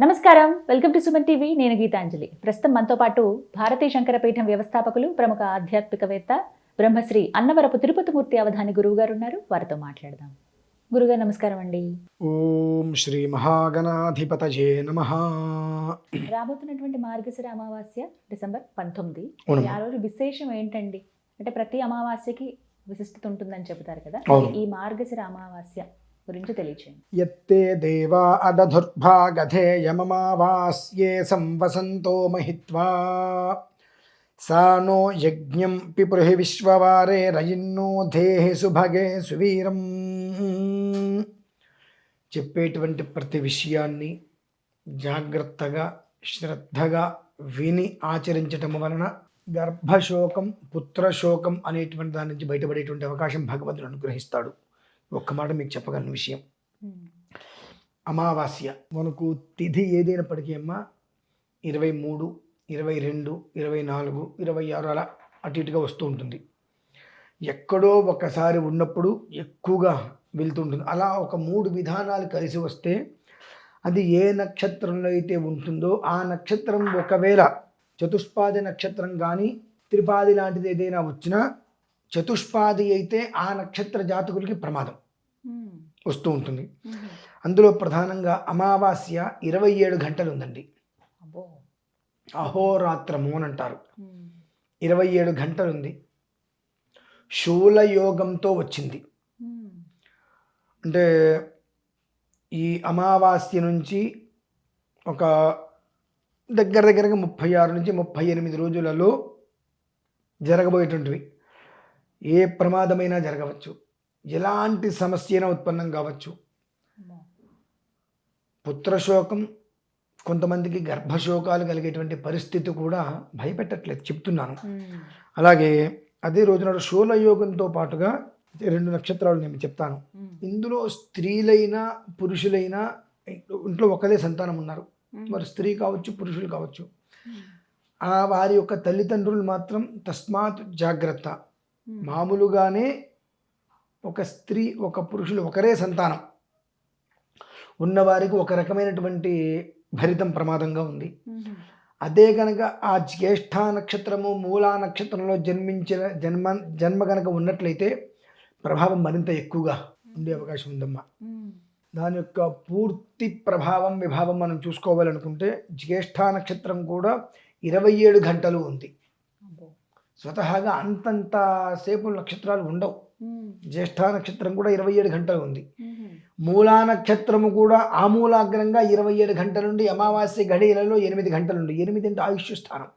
నమస్కారం. Welcome to Suman TV. నేను గీతాంజలి. ప్రస్తుతం మనతో పాటు భారతీయ శంకరపీఠం వ్యవస్థాపకులు ప్రముఖ ఆధ్యాత్మికవేత్త బ్రహ్మశ్రీ అన్నవరపు తిరుపతిమూర్తి అవధాని గురువు గారు ఉన్నారు. వారితో మాట్లాడదాం. గురుగారు నమస్కారం అండి. ఓం శ్రీ మహాగణాధిపతయే నమ. రాబోతున్నటువంటి మార్గశిర అమావాస్య డిసెంబర్ పంతొమ్మిది. ఆ రోజు విశేషం ఏంటండి? అంటే ప్రతి అమావాస్యకి విశిష్టత ఉంటుందని చెబుతారు కదా. ఈ మార్గశిర అమావాస్య గురించి తెలియచేయండి. యత్తే దేవా అదధుర్భాగధేయమమావాస్యే సంవసంతో మహిత్వా. సా నో యజ్ఞం పిపృహి విశ్వవారే రయిన్నో దేహి సుభగే సువీరం. చెప్పేటువంటి ప్రతి విషయాన్ని జాగ్రత్తగా శ్రద్ధగా విని ఆచరించటం వలన గర్భశోకం పుత్రశోకం అనేటువంటి దాని నుంచి బయటపడేటువంటి అవకాశం భగవంతుడు అనుగ్రహిస్తాడు. ఒక్క మాట మీకు చెప్పగలను విషయం. అమావాస్య. మనకు తిథి ఏదైనప్పటికీ అమ్మా ఇరవై మూడు ఇరవై రెండు ఇరవై నాలుగు ఇరవై ఆరు అలా అటు ఇటుగా వస్తూ ఉంటుంది. ఎక్కడో ఒకసారి ఉన్నప్పుడు ఎక్కువగా వెళ్తుంటుంది అలా ఒక మూడు విధానాలు కలిసి వస్తే అది ఏ నక్షత్రంలో అయితే ఉంటుందో ఆ నక్షత్రం ఒకవేళ చతుష్పాది నక్షత్రం కానీ త్రిపాది లాంటిది ఏదైనా వచ్చినా చతుష్పాది అయితే ఆ నక్షత్ర జాతకులకి ప్రమాదం. వస్తూ ఉంటుంది. అందులో ప్రధానంగా అమావాస్య ఇరవై ఏడు గంటలు ఉందండి అహోరాత్రము అని అంటారు. ఇరవై ఏడు గంటలు ఉంది శూలయోగంతో వచ్చింది. అంటే ఈ అమావాస్య నుంచి ఒక దగ్గర దగ్గరగా ముప్పై ఆరు నుంచి ముప్పై ఎనిమిది రోజులలో జరగబోయేటువంటివి. ఏ ప్రమాదమైనా జరగవచ్చు. ఎలాంటి సమస్య అయినా ఉత్పన్నం కావచ్చు. పుత్రశోకం కొంతమందికి గర్భశోకాలు కలిగేటువంటి పరిస్థితి కూడా భయపెట్టట్లేదు చెప్తున్నాను. అలాగే అదే రోజున శూలయోగంతో పాటుగా రెండు నక్షత్రాలు నేను చెప్తాను. ఇందులో స్త్రీలైనా పురుషులైనా ఇంట్లో ఒకదే సంతానం ఉన్నారు. మరి స్త్రీ కావచ్చు పురుషులు కావచ్చు. ఆ వారి యొక్క తల్లిదండ్రులు మాత్రం తస్మాత్ జాగ్రత్త. మామూలుగానే ఒక స్త్రీ ఒక పురుషులు ఒకరే సంతానం. ఉన్నవారికి ఒక రకమైనటువంటి భరితం ప్రమాదంగా ఉంది. అదే కనుక ఆ జ్యేష్ఠ నక్షత్రము మూలా నక్షత్రంలో జన్మించిన జన్మ జన్మ కనుక ఉన్నట్లయితే ప్రభావం మరింత ఎక్కువగా ఉండే అవకాశం ఉందమ్మా. దాని యొక్క పూర్తి ప్రభావం విభావం మనం చూసుకోవాలనుకుంటే జ్యేష్ఠ నక్షత్రం కూడా ఇరవై ఏడు గంటలు ఉంది. స్వతహాగా అంతంత సేపు నక్షత్రాలు ఉండవు. జ్యేష్ఠ నక్షత్రం కూడా ఇరవై ఏడు గంటలు ఉంది. మూలా నక్షత్రము కూడా ఆమూలాగ్రంగా ఇరవై ఏడు గంటల నుండి అమావాస్య గడియలలో ఎనిమిది గంటలు ఉంది. ఎనిమిది అంటే ఆయుష్ స్థానం.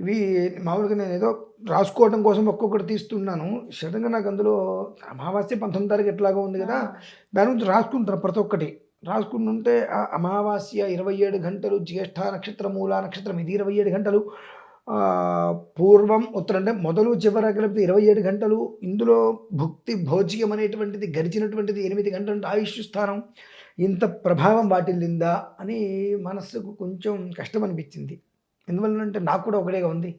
ఇవి మామూలుగా నేను ఏదో రాసుకోవడం కోసం ఒక్కొక్కటి తీస్తున్నాను. సడన్గా నాకు అందులో అమావాస్య పంతొమ్మిది తారీఖు ఎట్లాగా ఉంది కదా దాని గురించి రాసుకుంటారు ప్రతి ఒక్కటి. రాసుకుంటుంటే ఆ అమావాస్య ఇరవై ఏడు గంటలు జ్యేష్ఠ నక్షత్రం మూలా నక్షత్రం ఇది ఇరవై ఏడు గంటలు. పూర్వం ఉత్తరం అంటే మొదలు చివర కలిపితే ఇరవై ఏడు గంటలు ఇందులో భుక్తి భోజ్యం అనేటువంటిది గడిచినటువంటిది ఎనిమిది గంటలు అంటే ఆయుష్ స్థానం. ఇంత ప్రభావం వాటిల్లిందా అని మనస్సుకు కొంచెం కష్టం అనిపించింది. ఎందువల్లంటే నాకు కూడా ఒకటేగా ఉంది.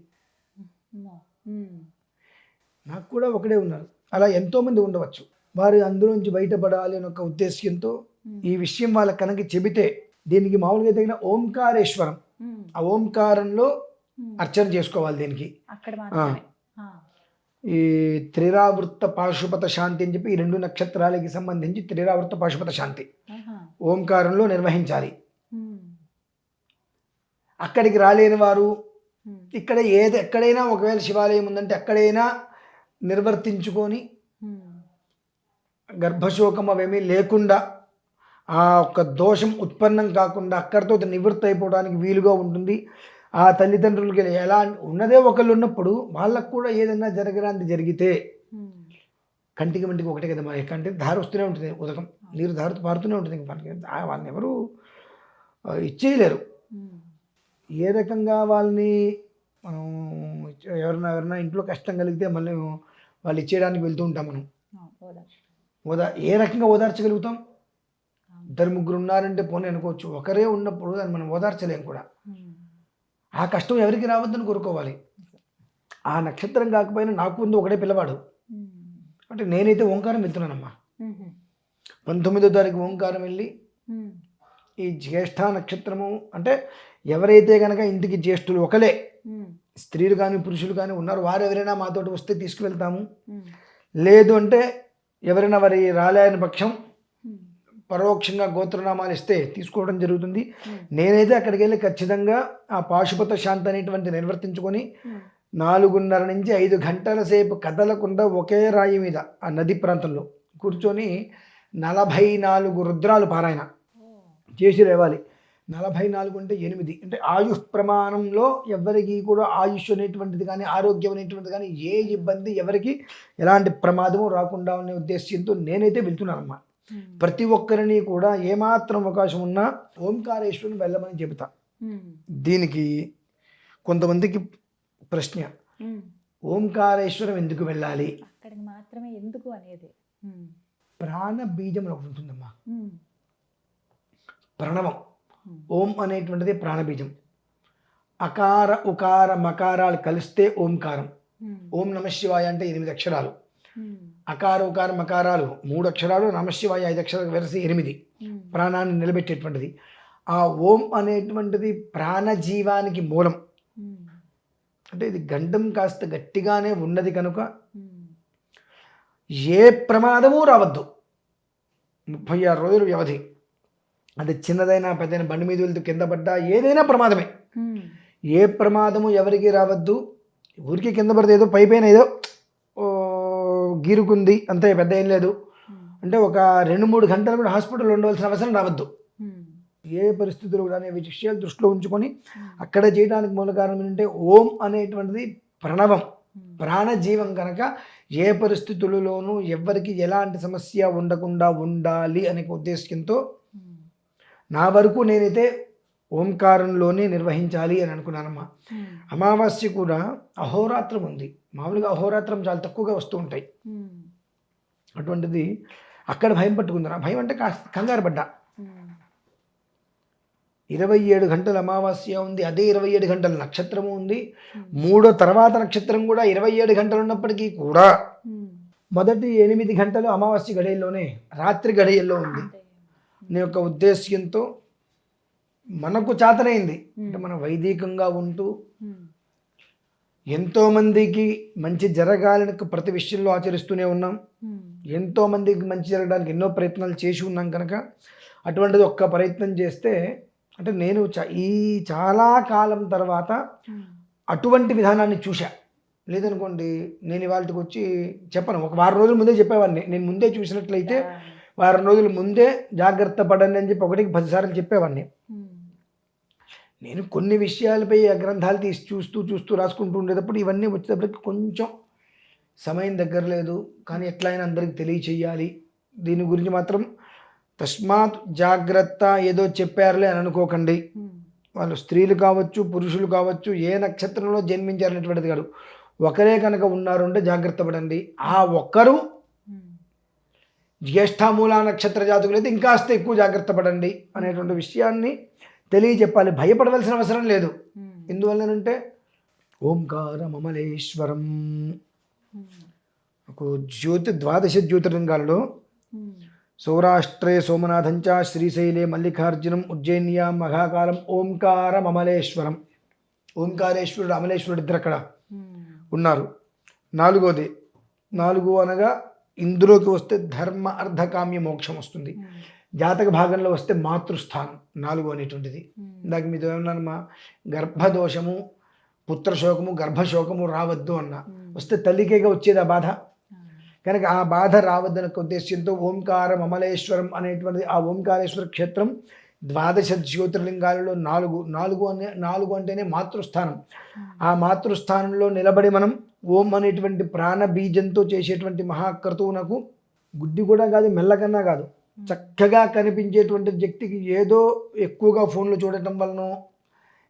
నాకు కూడా ఒకడే ఉన్నారు. అలా ఎంతోమంది ఉండవచ్చు. వారు అందులోంచి బయటపడాలి అని ఒక ఉద్దేశ్యంతో ఈ విషయం వాళ్ళకి కనుక చెబితే దీనికి మామూలుగా తగిన ఓంకారేశ్వరం. ఆ ఓంకారంలో అర్చన చేసుకోవాలి దీనికి. ఈ త్రిరావృత్త పాశుపత శాంతి అని చెప్పి ఈ రెండు నక్షత్రాలకి సంబంధించి త్రిరావృత్త పాశుపత శాంతి. ఓంకారంలో నిర్వహించాలి. అక్కడికి రాలేని వారు. ఇక్కడ ఏది ఎక్కడైనా ఒకవేళ శివాలయం ఉందంటే ఎక్కడైనా నిర్వర్తించుకొని. గర్భశోకం అవేమీ లేకుండా ఆ ఒక్క దోషం ఉత్పన్నం కాకుండా అక్కడితో నివృత్తి అయిపోవడానికి వీలుగా ఉంటుంది ఆ తల్లిదండ్రులకి ఎలా ఉన్నదే ఒకళ్ళు ఉన్నప్పుడు వాళ్ళకు కూడా ఏదైనా జరగడానికి జరిగితే. కంటికి మంటికి ఒకటే కదా మరి. కంటికి దారి వస్తూనే ఉంటుంది. ఉదకం నీరు దారి పారుతూనే ఉంటుంది. ఇంక మనకి వాళ్ళని ఎవరు ఇచ్చేయలేరు. ఏ రకంగా వాళ్ళని మనం ఎవరైనా ఎవరైనా ఇంట్లో కష్టం కలిగితే మళ్ళీ వాళ్ళు ఇచ్చేయడానికి వెళ్తూ ఉంటాం మనం. ఓదా ఏ రకంగా ఓదార్చగలుగుతాం? ఇద్దరు ముగ్గురు ఉన్నారంటే పోనీ అనుకోవచ్చు. ఒకరే ఉన్నప్పుడు దాన్ని మనం ఓదార్చలేం కూడా. ఆ కష్టం ఎవరికి రావద్దని కోరుకోవాలి ఆ నక్షత్రం కాకపోయినా నాకు ముందు ఒకటే పిల్లవాడు. అంటే నేనైతే ఓంకారం వెళ్తున్నానమ్మా. పంతొమ్మిదో తారీఖు ఓంకారం వెళ్ళి. ఈ జ్యేష్ఠ నక్షత్రము అంటే ఎవరైతే కనుక ఇంటికి జ్యేష్ఠులు ఒకలే స్త్రీలు కానీ పురుషులు కానీ ఉన్నారు వారు ఎవరైనా మాతోటి వస్తే తీసుకువెళ్తాము లేదు అంటే ఎవరైనా వారి రాలేని పక్షం పరోక్షంగా గోత్రనామాలు ఇస్తే తీసుకోవడం జరుగుతుంది. నేనైతే అక్కడికి వెళ్ళి ఖచ్చితంగా ఆ పాశుపత శాంతి అనేటువంటి నిర్వర్తించుకొని నాలుగున్నర నుంచి ఐదు గంటల సేపు కదలకుండా ఒకే రాయి మీద ఆ నది ప్రాంతంలో కూర్చొని నలభై నాలుగు రుద్రాలు పారాయణ చేసి లేవాలి. నలభై నాలుగు అంటే ఎనిమిది. అంటే ఆయుష్ ప్రమాణంలో ఎవరికి కూడా ఆయుష్ అనేటువంటిది కానీ ఆరోగ్యం అనేటువంటిది కానీ ఏ ఇబ్బంది ఎవరికి ఎలాంటి ప్రమాదము రాకుండా అనే ఉద్దేశంతో నేనైతే వెళ్తున్నానమ్మా ప్రతి ఒక్కరిని కూడా ఏమాత్రం అవకాశం ఉన్నా ఓంకారేశ్వరుని వెళ్ళమని చెబుతా. దీనికి కొంతమందికి ప్రశ్న. ఓంకారేశ్వరం ఎందుకు వెళ్ళాలి? అక్కడికి మాత్రమే ఎందుకు అనేది. ప్రాణ బీజం ఒకటి ఉంటుందమ్మా. ప్రణవం. ఓం అనేటువంటిది ప్రాణబీజం అకార ఉకార మకారాలు కలిస్తే ఓంకారం. ఓం నమ శివాయ అంటే ఎనిమిది అక్షరాలు. అకార ఉకార మకారాలు మూడు అక్షరాలు నమశివాయ ఐదు అక్షరాలు వెరసి ఎనిమిది ప్రాణాన్ని నిలబెట్టేటువంటిది. ఆ ఓం అనేటువంటిది ప్రాణజీవానికి మూలం. అంటే ఇది గండం కాస్త గట్టిగానే ఉన్నది కనుక ఏ ప్రమాదము రావద్దు. ముప్పై ఆరు రోజుల వ్యవధి. అది చిన్నదైనా పెద్దైన బండి మీద వెళ్తూ కింద పడ్డా ఏదైనా ప్రమాదమే. ఏ ప్రమాదము ఎవరికి రావద్దు? ఊరికి కింద పడితే ఏదో పై పైన ఏదో గీరుకుంది అంతే పెద్ద ఏం లేదు. అంటే ఒక రెండు మూడు గంటలు కూడా హాస్పిటల్లో ఉండవలసిన అవసరం రావద్దు. ఏ పరిస్థితులు కూడా అనే విషయాలు దృష్టిలో ఉంచుకొని అక్కడ చేయడానికి మూల కారణం ఏంటంటే ఓం అనేటువంటిది ప్రణవం ప్రాణజీవం కనుక ఏ పరిస్థితులలోనూ ఎవరికి ఎలాంటి సమస్య ఉండకుండా ఉండాలి అనే ఉద్దేశంతో నా వరకు నేనైతే ఓంకారంలోనే నిర్వహించాలి అని అనుకున్నానమ్మా. అమావాస్య కూడా అహోరాత్రం ఉంది. మామూలుగా అహోరాత్రం చాలా తక్కువగా వస్తూ ఉంటాయి. అటువంటిది అక్కడ భయం పట్టుకుంది భయం అంటే కాస్త కంగారు పడ్డా. ఇరవై ఏడు గంటల అమావాస్య ఉంది అదే ఇరవై ఏడు గంటల నక్షత్రము ఉంది. మూడో తర్వాత నక్షత్రం కూడా ఇరవై ఏడు గంటలు ఉన్నప్పటికీ కూడా మొదటి ఎనిమిది గంటలు అమావాస్య గడియల్లోనే రాత్రి గడియల్లో ఉంది. నీ యొక్క ఉద్దేశ్యంతో మనకు చాతనైంది. అంటే మనం వైదికంగా ఉంటూ ఎంతోమందికి మంచి జరగాలని ప్రతి విషయంలో ఆచరిస్తూనే ఉన్నాం. ఎంతోమందికి మంచి జరగడానికి ఎన్నో ప్రయత్నాలు చేసి ఉన్నాం కనుక అటువంటిది ఒక్క ప్రయత్నం చేస్తే అంటే నేను చ- ఈ చాలా కాలం తర్వాత అటువంటి విధానాన్ని చూశా. లేదనుకోండి నేను ఇవాళకి వచ్చి చెప్పను. ఒక వారం రోజుల ముందే చెప్పేవాడిని. నేను ముందే చూసినట్లయితే వారం రోజుల ముందే జాగ్రత్త పడండి అని చెప్పి ఒకటికి పదిసార్లు చెప్పేవాడిని. నేను కొన్ని విషయాలపై ఆ గ్రంథాలు తీసి చూస్తూ చూస్తూ రాసుకుంటూ ఉండేటప్పుడు ఇవన్నీ వచ్చేటప్పటికి కొంచెం సమయం దగ్గర లేదు. కానీ ఎట్లయినా అందరికి తెలియచేయాలి. దీని గురించి మాత్రం తస్మాత్ జాగ్రత్త ఏదో చెప్పారులే అని అనుకోకండి. వాళ్ళు స్త్రీలు కావచ్చు పురుషులు కావచ్చు ఏ నక్షత్రంలో జన్మించారనేటువంటిది కాదు. ఒకరే కనుక ఉన్నారు అంటే జాగ్రత్త పడండి. ఆ ఒక్కరు జ్యేష్ఠమూల నక్షత్ర జాతకులు అయితే ఇంకాస్త ఎక్కువ జాగ్రత్త పడండి అనేటువంటి విషయాన్ని తెలియజెప్పాలి. భయపడవలసిన అవసరం లేదు. ఎందువల్లనంటే ఓంకారం అమలేశ్వరం ఒక జ్యోతి ద్వాదశ జ్యోతిర్లింగాలలో సౌరాష్ట్రే సోమనాథంచ శ్రీశైలే మల్లికార్జునం ఉజ్జయిన్యాం మహాకాలం ఓంకారం అమలేశ్వరం ఓంకారేశ్వరుడు అమలేశ్వరుడు ఇద్దరు అక్కడ ఉన్నారు. నాలుగోది నాలుగు అనగా ఇందులోకి వస్తే ధర్మ అర్ధకామ్య మోక్షం వస్తుంది. జాతక భాగంలో వస్తే మాతృస్థానం నాలుగు అనేటువంటిది. ఇందాక మీతో ఏమన్నానమ్మా గర్భదోషము పుత్రశోకము గర్భశోకము రావద్దు అన్న. వస్తే తల్లికేగా వచ్చేది ఆ బాధ? కనుక ఆ బాధ రావద్దనే ఉద్దేశంతో ఓంకారం అమలేశ్వరం అనేటువంటిది ఆ ఓంకారేశ్వర క్షేత్రం ద్వాదశ జ్యోతిర్లింగాలలో నాలుగు నాలుగు అనే నాలుగు అంటేనే మాతృస్థానం. ఆ మాతృస్థానంలో నిలబడి మనం ఓం అనేటువంటి ప్రాణ బీజంతో చేసేటువంటి మహాక్రతువునకు గుడ్డి కూడా కాదు మెల్లకన్నా కాదు. చక్కగా కనిపించేటువంటి వ్యక్తికి ఏదో ఎక్కువగా ఫోన్లు చూడటం వలన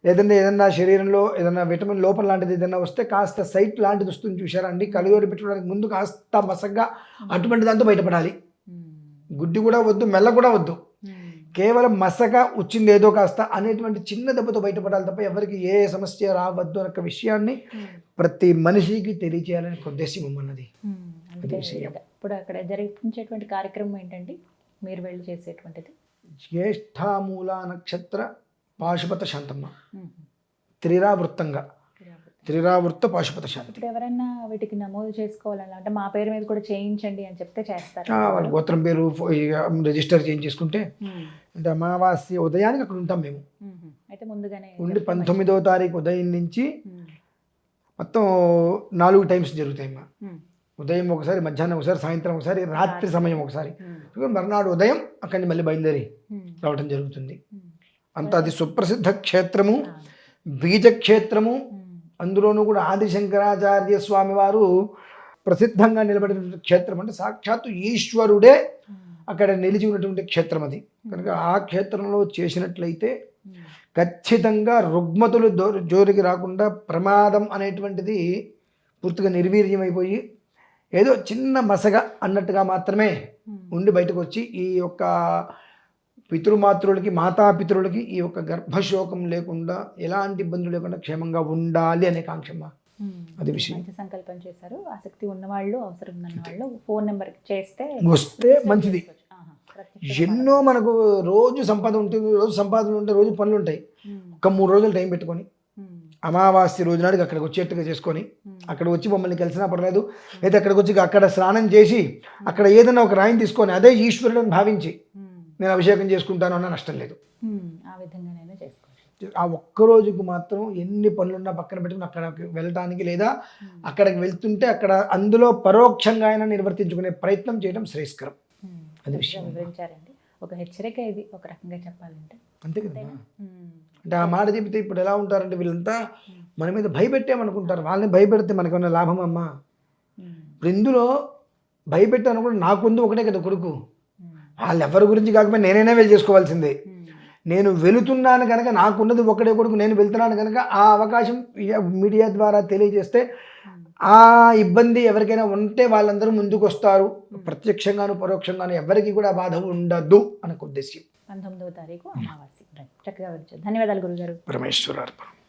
ఏదన్నా ఏదన్నా శరీరంలో ఏదన్నా విటమిన్ లోపం లాంటిది ఏదన్నా వస్తే కాస్త సైట్ లాంటిది వస్తుంది చూసారా అండి? కలుగోరి పెట్టడానికి ముందు కాస్త మసగ్గా అటువంటి దాంతో బయటపడాలి. గుడ్డి కూడా వద్దు మెల్ల కూడా వద్దు. కేవలం మసక వచ్చింది ఏదో కాస్త అనేటువంటి చిన్న దెబ్బతో బయటపడాలి తప్ప ఎవరికి ఏ సమస్య రావద్దు అనే విషయాన్ని ప్రతి మనిషికి తెలియచేయాలని ఒక ఉద్దేశం ఉన్నది. ఇప్పుడు అక్కడ జరిపించేటువంటి కార్యక్రమం ఏంటండి? మీరు వెళ్ళి చేసేటువంటిది? జ్యేష్ఠామూల నక్షత్ర పాశుపత శాంతమ్మ. త్రిరావృత్తంగా. త్రిరావృత్త. పాశుపత శాంతి ఇప్పుడు ఎవరైనా వీటికి నమోదు చేసుకోవాలన్నా అంటే మా పేరు మీద కూడా చేయించండి అని చెప్తే చేస్తారు. వాళ్ళ గోత్రం పేరు రిజిస్టర్ చేంజ్ చేసుకుంటే అంటే అమావాస్య ఉదయానికి అక్కడ ఉంటాం మేము. అయితే ముందుగానే ఉండి పంతొమ్మిదవ తారీఖు ఉదయం నుంచి. మొత్తం నాలుగు టైమ్స్ జరుగుతాయి ఉదయం ఒకసారి మధ్యాహ్నం ఒకసారి సాయంత్రం ఒకసారి రాత్రి సమయం ఒకసారి. మర్నాడు ఉదయం అక్కడి నుంచి మళ్ళీ బయలుదేరి రావటం జరుగుతుంది. అంత అది సుప్రసిద్ధ క్షేత్రము బీజక్షేత్రము. అందులోనూ కూడా ఆదిశంకరాచార్య స్వామి వారు ప్రసిద్ధంగా నిలబడిన క్షేత్రం అంటే సాక్షాత్తు ఈశ్వరుడే అక్కడ నిలిచి ఉన్నటువంటి క్షేత్రం అది. కనుక ఆ క్షేత్రంలో చేసినట్లయితే ఖచ్చితంగా రుగ్మతులు దో జోలికి రాకుండా ప్రమాదం అనేటువంటిది పూర్తిగా నిర్వీర్యమైపోయి ఏదో చిన్న మసగ అన్నట్టుగా మాత్రమే ఉమ్. ఉండి బయటకు వచ్చి ఈ యొక్క పితృమాతృలకి మాతాపితృలకి ఈ యొక్క గర్భశోకం లేకుండా ఎలాంటి ఇబ్బందులు లేకుండా క్షేమంగా ఉండాలి అనే కాంక్షమ్మ. ఉమ్, అది విషయం. సంకల్పం చేశారు. ఆసక్తి ఉన్నవాళ్ళు అవసరం ఉన్న వాళ్ళు ఫోన్ నెంబర్ చేస్తే వస్తే మంచిది. ఎన్నో మనకు రోజు సంపాదన ఉంటుంది రోజు సంపాదన ఉంటే రోజు పనులు ఉంటాయి. ఉమ్, ఒక మూడు రోజులు టైం పెట్టుకొని అమావాస్య రోజు నాటికి అక్కడికి వచ్చేట్టుగా చేసుకొని అక్కడ వచ్చి మమ్మల్ని కలిసినా పర్లేదు అయితే అక్కడికి వచ్చి అక్కడ స్నానం చేసి అక్కడ ఏదైనా ఒక రాయిని తీసుకొని అదే ఈశ్వరుడు భావించి ఉమ్, నేను అభిషేకం చేసుకుంటాను అన్న నష్టం లేదు. ఆ విధంగానైనా చేసుకోవచ్చు. ఆ ఒక్క రోజుకు మాత్రం ఎన్ని పనులున్నా పక్కన పెట్టుకుని అక్కడికి వెళ్ళడానికి లేదా అక్కడికి వెళ్తుంటే అక్కడ అందులో పరోక్షంగా అయినా నిర్వర్తించుకునే ప్రయత్నం చేయడం శ్రేయస్కరం. అది విషయం. వివరించారండి. ఒక హెచ్చరిక ఇది. ఒక రకంగా చెప్పాలంటే. అంతే కదా అంటే ఆ మాట చెబితే ఇప్పుడు ఎలా ఉంటారంటే వీళ్ళంతా మన మీద భయపెట్టామనుకుంటారు? వాళ్ళని భయపెడితే మనకేమన్నా లాభం అమ్మా? ఇప్పుడు ఇందులో భయపెట్టాను కూడా నాకుంది ఒకటే కదా కొడుకు. వాళ్ళు ఎవరి గురించి కాకపోతే నేనైనా వెళ్ళి చేసుకోవాల్సిందే. నేను వెళుతున్నాను కనుక నాకున్నది ఒకటే కొడుకు నేను వెళ్తున్నాను కనుక ఆ అవకాశం మీడియా ద్వారా తెలియజేస్తే. ఆ ఇబ్బంది ఎవరికైనా ఉంటే వాళ్ళందరూ ముందుకు వస్తారు ప్రత్యక్షంగాను పరోక్షంగాను ఎవరికి కూడా బాధ ఉండదు అనే ఉద్దేశ్యం. పంతొమ్మిదవ తారీఖు అమావాస్య. చక్కగా వివరించారు. ధన్యవాదాలు గురుగారు. పరమేశ్వరార్పణం.